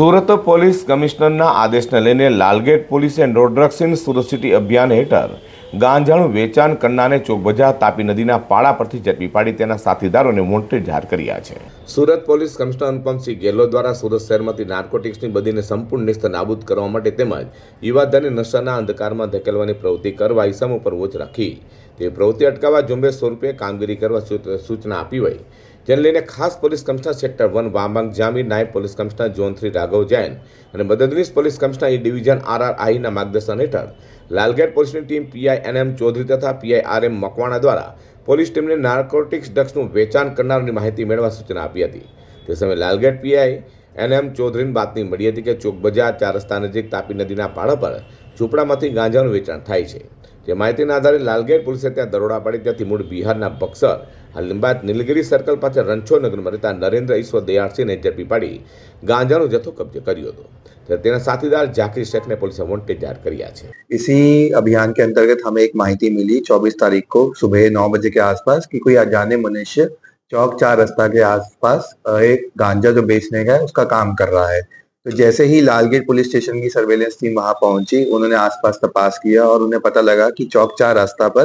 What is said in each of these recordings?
Surat police કમિશનરના આદેશને લઈને લાલગેટ પોલીસે નોડ્રક્સિન સિટી અભિયાન હેઠળ ગાંજાનું વેચાણ કરનારને ચોકબજાર તાપી નદીના પાળા પરથી ઝડપી પાડી તેના સાથીદારોને વોન્ટેડ જાહેર કર્યા છે. સુરત પોલીસ કમિશનર અનુપમસિંહ ગેહલોત દ્વારા સુરત શહેરમાંથી નાર્કોટિક્સની બદીને સંપૂર્ણ નિસ્ત નાબૂદ કરવા માટે તેમજ યુવાધનને નશાના અંધકારમાં ધકેલવાની પ્રવૃત્તિ કરવા ઇસમ ઉપર વોચ રાખી. તે પ્રવૃત્તિ અટકાવવા ઝુંબેશ સ્વરૂપે કામગીરી કરવા સૂચના આપી હોય જેને લઈને ખાસ police commissioner sector one Vamang Jami નાયબ police commissioner zone three Raghav Jain અને મદદનીશ પોલીસ કમિશનર ઈ ડિવિઝન આરઆરઆઈના આર માર્ગદર્શન હેઠળ લાલગેટ પોલીસની ટીમ પીઆઈ એનએમ ચૌધરી તથા પીઆઈ આરએમ મકવાણા દ્વારા પોલીસ ટીમને નાર્કોટિક્સ ડ્રગ્સનું વેચાણ કરનારની માહિતી મેળવવા સૂચના આપી હતી. તે સમયે લાલગેટ પીઆઈ એનએમ ચૌધરીને બાતમી મળી હતી કે ચોક બજાર ચાર રસ્તા નજીક તાપી નદીના પાડા પર ઝૂંપડામાંથી ગાંજાનું વેચાણ થાય છે. જે માહિતીના આધારે લાલગેટ પોલીસે ત્યાં દરોડા પાડી ત્યાંથી મૂળ બિહારના બક્સર હાલ લિંબાયત નીલગિરી સર્કલ પાસે રણછોડનગરમાં રહેતા નરેન્દ્ર ઈશ્વર દયાળસિંહને ઝડપી પાડી ગાંજાનો જથ્થો કબજે કર્યો હતો ત્યારે તેના સાથીદાર ઝાકીર શેખને પોલીસે વોન્ટેડ જાહેર કર્યા છે इसी अभियान के अंतर्गत हमें एक माहिती मिली 24 तारीख को सुबह नौ बजे के आसपास कि कोई अजाने मनुष्य चौक चार रास्ता के आसपास अ, एक गांजा जो बेचने का है उसका काम कर रहा है तो जैसे ही लालगेट पुलिस स्टेशन की सर्वेलेंस टीम वहाँ पहुँची, उन्होंने आसपास तपास किया और उन्हें पता लगा कि चौक चार रास्ता पर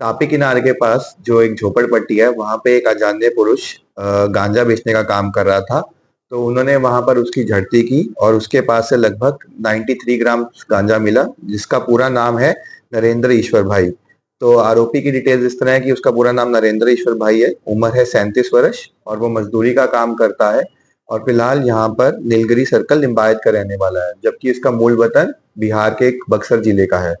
तापी किनारे के पास जो एक झोपड़पट्टी है, वहाँ पे एक अजाने पुरुष गांजा बेचने का काम कर रहा था। तो उन्होंने वहाँ पर उसकी झड़ती की और उसके पास से लगभग 93 ग्राम गांजा मिला, जिसका पूरा नाम है नरेंद्र ईश्वर भाई। तो आरोपी की डिटेल्स इस तरह है कि उसका पूरा नाम नरेंद्र ईश्वर भाई है, उम्र है सैंतीस वर्ष और वो मजदूरी का काम करता है। और फ़िलहाल यहाँ पर नीलगिरी सर्कल लिम्बायत का रहने वाला है, जबकि इसका मूल वतन बिहार के एक बक्सर ज़िले का है।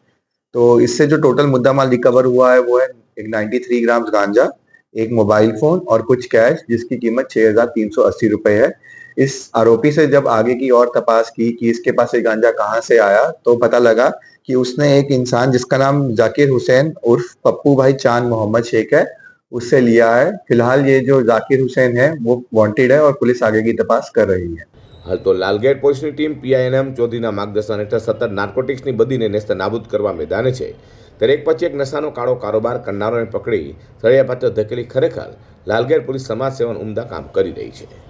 तो इससे जो टोटल मुद्दा माल रिकवर हुआ है, वो है एक 93 ग्राम गांजा, एक मोबाइल फ़ोन और कुछ कैश जिसकी कीमत छह हज़ार तीन सौ अस्सी रुपए है। इस आरोपी से जब आगे की और तपास की कि इसके पास ये गांजा कहाँ से आया तो पता लगा कि उसने एक इंसान जिसका नाम जाकिर हुसैन उर्फ़ पप्पू भाई चाँद मोहम्मद शेख है उससे लिया है फिलहाल ये जो जाकिर हुसैन है वो वांटेड है और पुलिस आगे की तपास कर रही है હાલ તો લાલગેટ પોલીસની ટીમ પીઆઈએનએમ ચૌધરીના માર્ગદર્શન હેઠળ સતત નાર્કોટિક્સની બદીને નેસ્ત નાબૂદ કરવા મેદાને છે ત્યારે એક પછી એક નશાનો કાળો કારોબાર કરનારોને પકડી સળિયા પાછળ ધકેલી ખરેખર લાલગેટ પોલીસ સમાજ સેવન ઉમદા કામ કરી રહી છે